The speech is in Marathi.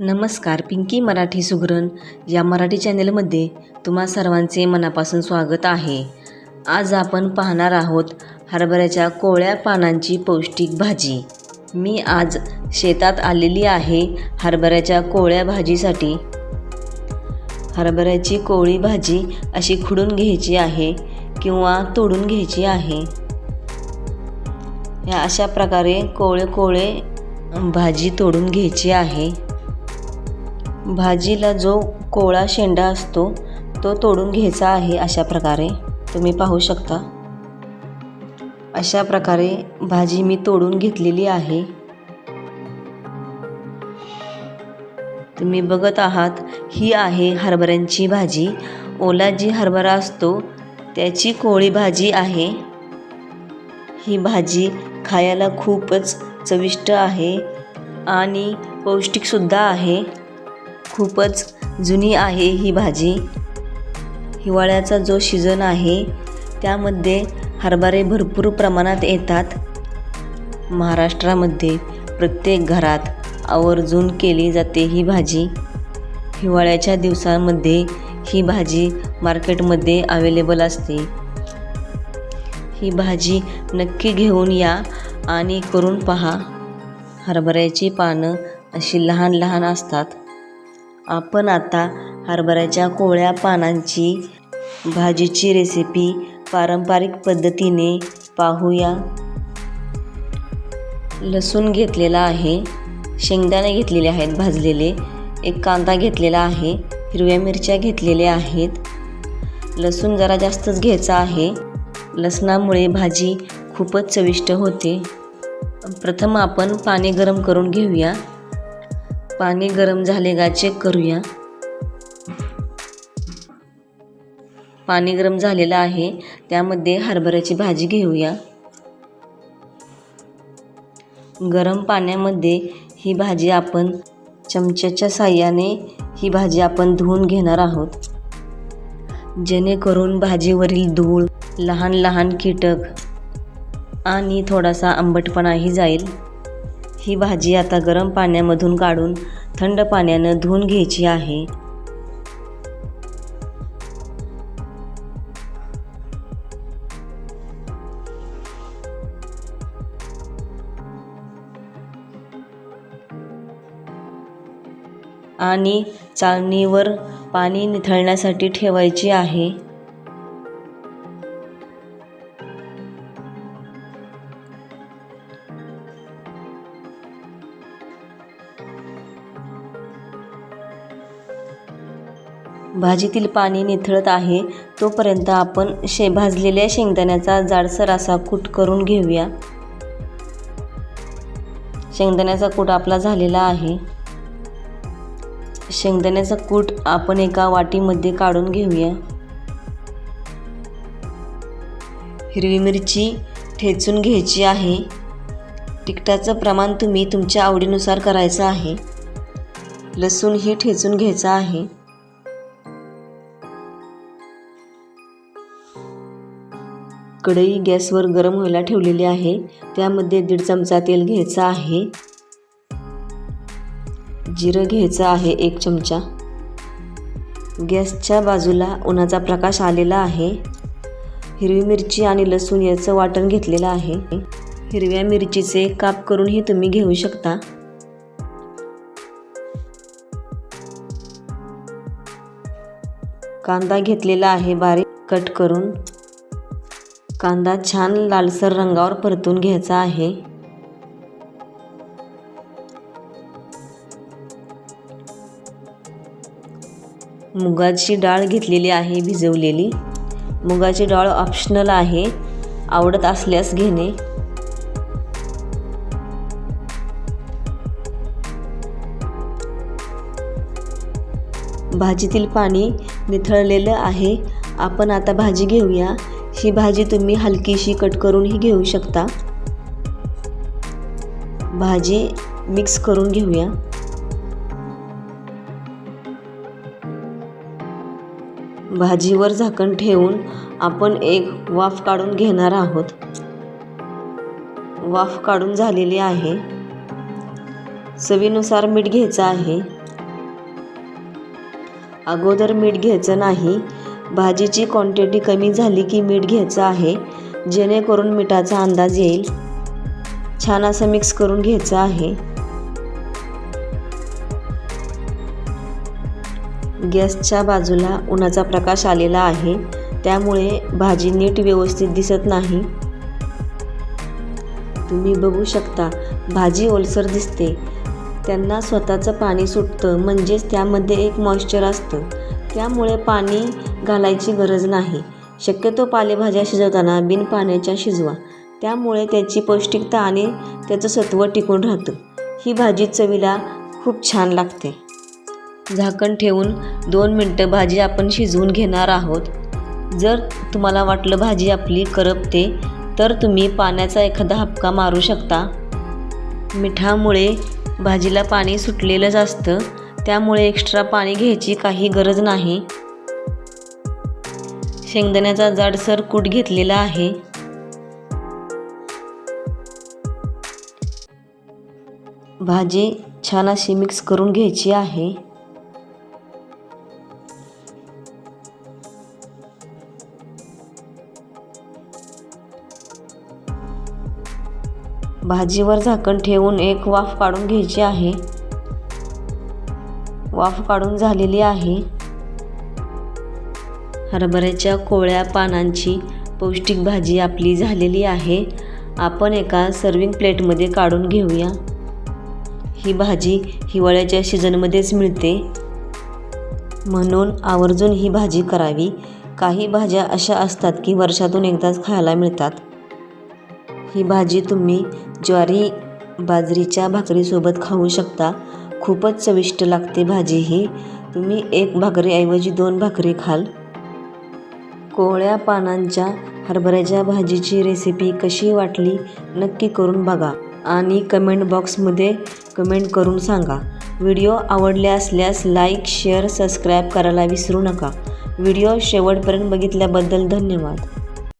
नमस्कार पिंकी मराठी सुगरण. या मराठी चॅनलमध्ये तुम्हा सर्वांचे मनापासून स्वागत आहे. आज आपण पाहणार आहोत हरभऱ्याच्या कोवळ्या पानांची पौष्टिक भाजी. मी आज शेतात आलेली आहे हरभऱ्याच्या कोवळ्या भाजीसाठी. हरभऱ्याची कोवळी भाजी अशी खुडून घ्यायची आहे किंवा तोडून घ्यायची आहे. या अशा प्रकारे कोवळे कोवळे भाजी तोडून घ्यायची आहे. भाजीला जो कोवळा शेंडा असतो तो तोडून घ्यायचा आहे अशा प्रकारे. तुम्ही पाहू शकता. अशा प्रकारे भाजी मी तोडून घेतलेली आहे. तुम्ही बघत आहात ही आहे हरभऱ्यांची भाजी. ओला जी हरभरा असतो त्याची कोळी भाजी आहे. ही भाजी खायला खूपच चविष्ट आहे आणि पौष्टिकसुद्धा आहे. खूपच जुनी आहे ही भाजी. हिवाळ्याचा जो सीझन आहे त्यामध्ये हरभरे भरपूर प्रमाणात येतात. महाराष्ट्रामध्ये प्रत्येक घरात आवर्जून केली जाते ही भाजी. हिवाळ्याच्या दिवसांमध्ये ही भाजी मार्केटमध्ये अवेलेबल असते. ही भाजी नक्की घेऊन या आणि करून पहा. हरभऱ्याची पानं अशी लहान लहान असतात. आपण आता हरभऱ्याच्या कोवळ्या पानांची भाजीची रेसिपी पारंपरिक पद्धतीने पाहूया. लसूण घेतलेला आहे शेंगदाणे घेतलेले आहेत भाजलेले एक कांदा घेतलेला आहे हिरव्या मिरच्या घेतलेल्या आहेत. लसूण जरा जास्तच घ्यायचा आहे. लसणामुळे भाजी खूपच चविष्ट होते. प्रथम आपण पाणी गरम करून घेऊया. पाणी गरम झाले का चेक करूया. पाणी गरम झालेलं आहे त्यामध्ये हरभऱ्याची भाजी घेऊया. गरम पाण्यामध्ये ही भाजी आपण चमच्याच्या साह्याने ही भाजी आपण धुवून घेणार आहोत. जेणेकरून भाजीवरील धूळ लहान लहान कीटक आणि थोडासा आंबटपणाही जाईल. ही भाजी आता गरम पाण्यामधून काढून थंड पाण्यानं धुवून घ्यायची आहे. आणि चाळणीवर पाणी निथळण्यासाठी ठेवायची आहे. भाजीतील पाणी निथळत आहे तोपर्यंत आपण शे भाजलेल्या शेंगदाण्याचा जाडसर असा कूट करून घेऊया. शेंगदाण्याचा कूट आपला झालेला आहे. शेंगदाण्याचा कूट आपण एका वाटीमध्ये काढून घेऊया. हिरवी मिरची ठेचून घ्यायची आहे. तिखटाचं प्रमाण तुम्ही तुमच्या आवडीनुसार करायचं आहे. लसूणही ठेचून घ्यायचं आहे. कढई गॅसवर गरम व्हायला ठेवलेली आहे. त्यामध्ये दीड चमचा तेल घ्यायचं आहे. जिरं घ्यायचं आहे एक चमचा. गॅसच्या बाजूला उन्हाचा प्रकाश आलेला आहे. हिरवी मिरची आणि लसूण याचं वाटण घेतलेलं आहे. हिरव्या मिरचीचे काप करूनही तुम्ही घेऊ शकता. कांदा घेतलेला आहे बारीक कट करून. कांदा छान लालसर रंगावर परतून घ्यायचा आहे. मुगाची डाळ घेतलेली आहे भिजवलेली. मुगाची डाळ ऑप्शनल आहे आवडत असल्यास घेणे. भाजीतील पाणी निथळलेलं आहे. आपण आता भाजी घेऊया. ही भाजी तुम्ही हलकीशी कट करूनही घेऊ शकता. भाजी मिक्स करून घेऊया. भाजीवर झाकण ठेवून आपण एक वाफ काढून घेणार आहोत. वाफ काढून झालेली आहे. चवीनुसार मीठ घ्यायचं आहे. अगोदर मीठ घ्यायचं नाही. भाजीची क्वांटिटी कमी झाली की मीठ घ्यायचं आहे जेणेकरून मिठाचा अंदाज येईल. छान असं मिक्स करून घ्यायचं आहे. गॅसच्या बाजूला उन्हाचा प्रकाश आलेला आहे त्यामुळे भाजी नीट व्यवस्थित दिसत नाही. तुम्ही बघू शकता भाजी ओलसर दिसते. त्यांना स्वतःचं पाणी सुटतं म्हणजेच त्यामध्ये एक मॉइश्चर असतं. त्यामुळे पाणी घालायची गरज नाही. शक्यतो पालेभाज्या शिजवताना बिन पाण्याच्या शिजवा. त्यामुळे त्याची पौष्टिकता आणि त्याचं सत्व टिकून राहतं. ही भाजी चवीला खूप छान लागते. झाकण ठेवून दोन मिनटं भाजी आपण शिजवून घेणार आहोत. जर तुम्हाला वाटलं भाजी आपली करपते तर तुम्ही पाण्याचा एखादा हपका मारू शकता. मिठामुळे भाजीला पाणी सुटलेलंच असतं. त्यामुळे एक्स्ट्रा पाणी घ्यायची काही गरज नाही. शेंगदाण्याचा जाडसर कूट घेतलेला आहे. भाजी छान अशी मिक्स करून घ्यायची आहे. भाजीवर झाकण ठेवून एक वाफ काढून घ्यायची आहे. वाफ काढून झालेली आहे. हरभऱ्याच्या कोवळ्या पानांची पौष्टिक भाजी आपली झालेली आहे. आपण एका सर्विंग प्लेटमध्ये काढून घेऊया. ही भाजी हिवाळ्याच्या सीझनमध्येच मिळते. म्हणून आवर्जून ही भाजी करावी. काही भाज्या अशा असतात की वर्षातून एकदाच खायला मिळतात. ही भाजी तुम्ही ज्वारी बाजरीच्या भाकरीसोबत खाऊ शकता. खूपच चविष्ट लागते भाजी ही. तुम्ही एक भाकरीऐवजी दोन भाकरी खाल. कोवळ्या पानांच्या हरभऱ्याच्या भाजीची रेसिपी कशी वाटली नक्की करून बघा आणि कमेंट बॉक्समध्ये कमेंट करून सांगा. व्हिडिओ आवडले असल्यास लाईक शेअर सबस्क्राईब करायला विसरू नका. व्हिडिओ शेवटपर्यंत बघितल्याबद्दल धन्यवाद.